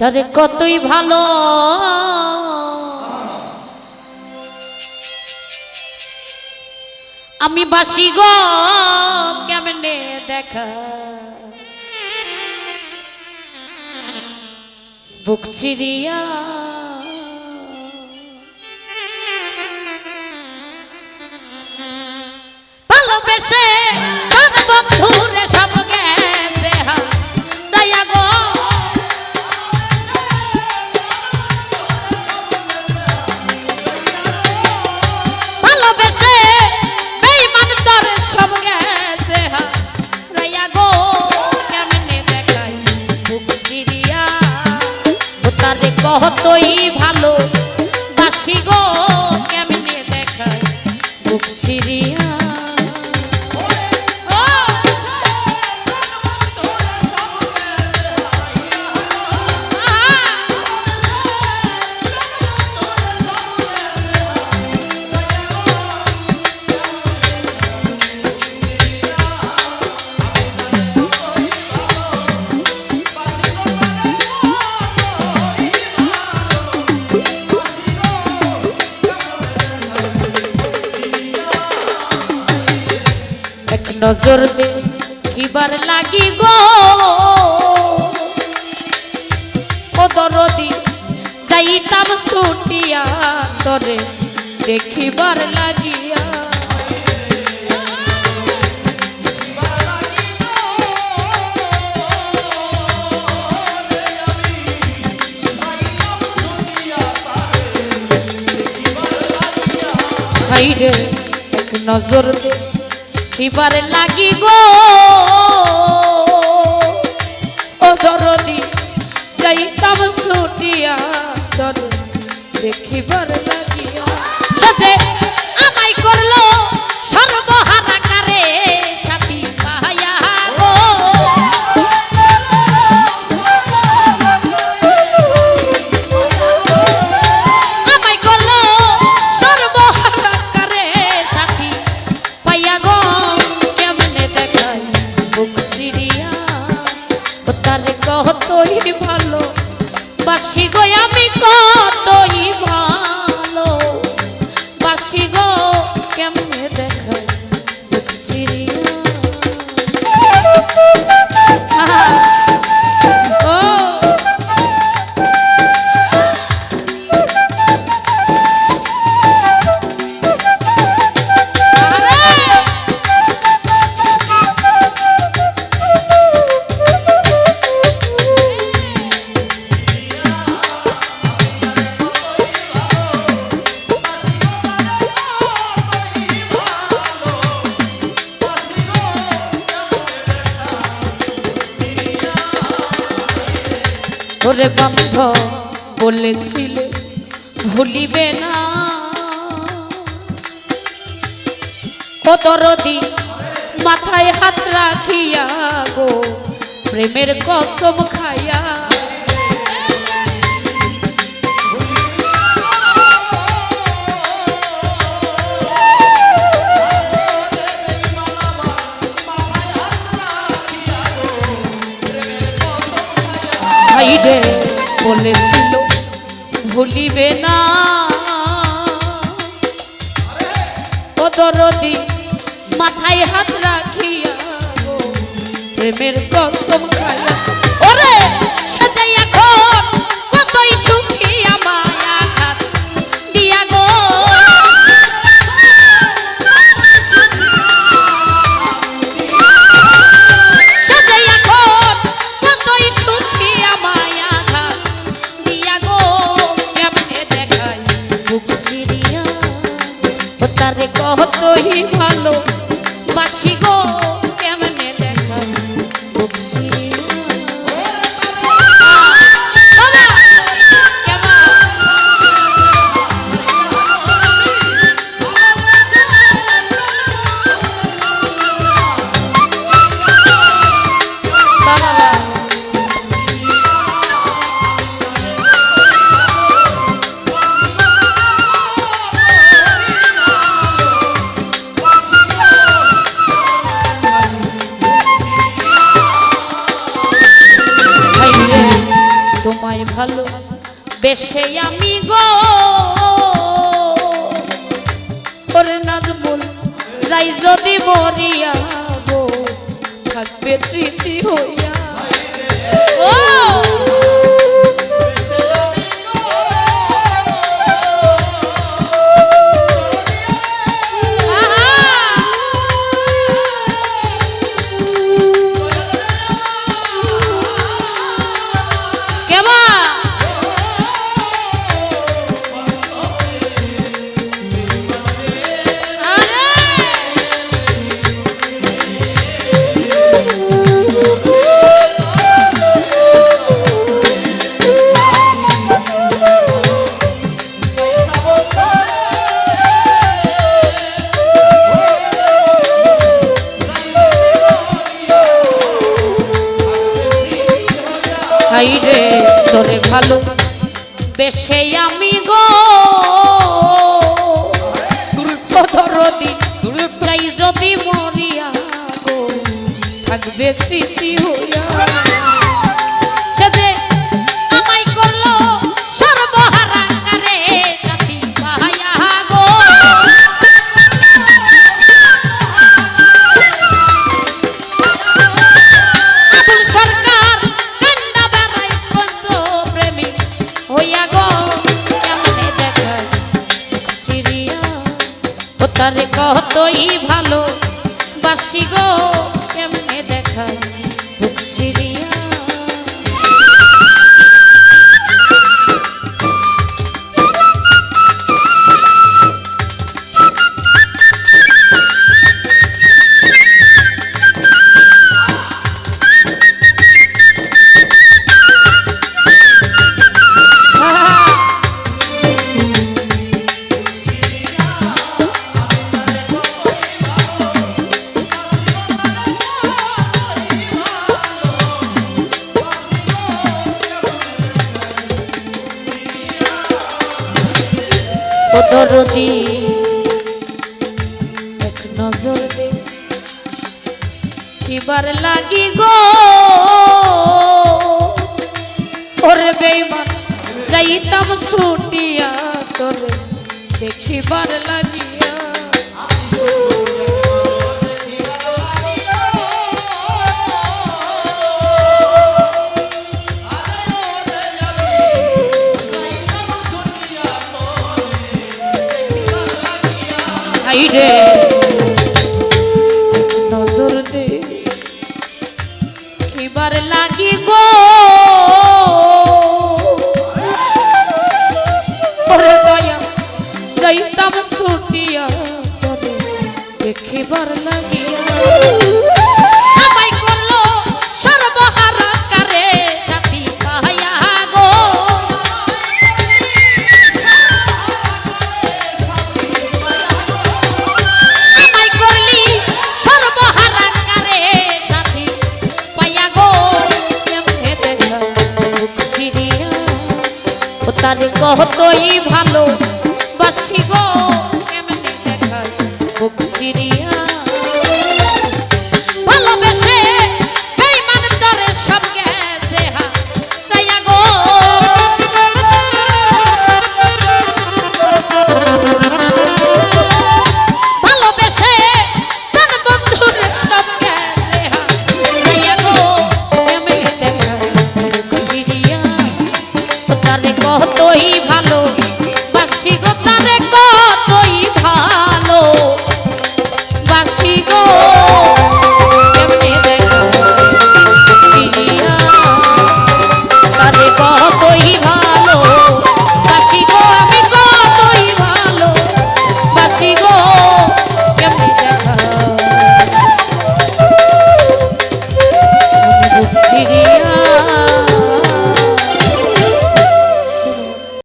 তারে কতই ভালো। আমি বাসি গো কেমনে দেখা? বুক চিরিয়া ভালোবেসে প্রাণ কতই ভালো বাসি গো কেমনে দেখায়? বুক চিরিয়া নজর কিবার লাগি গো? দরদি যাইতাম ছুটিয়া তরে দেখিবার লাগিয়া। নজর দে। এবার লাগিব ও দরদি যাইতাম ছুটিয়া দরদি দেখিবার লাগিয়া। আমাই করল বন্ধ বলেছিলে ভুলিবে না। কত রদি মাথায় হাত রাখিয়া গো প্রেমের কসম খাইয়া ভুলিবে না। কদরদি দরদি মাথায় হাত রাখিয়া প্রেমের কসম খাইয়া হাই রে, তোরে ভালো বেশে আমি গো। দ্রুত ধরদি দ্রুত যদি মরিয়া গো, থাকবে স্মৃতি হইয়া। কতই ভালো। বাসি গো কেমনে দেখায় দরদি এক নজর এবার লাগি গো ওরে বেইমান যাইতাম ছুটিয়া তোরে দেখিবার লাগি হাইরে কতই ভালো বাসি গো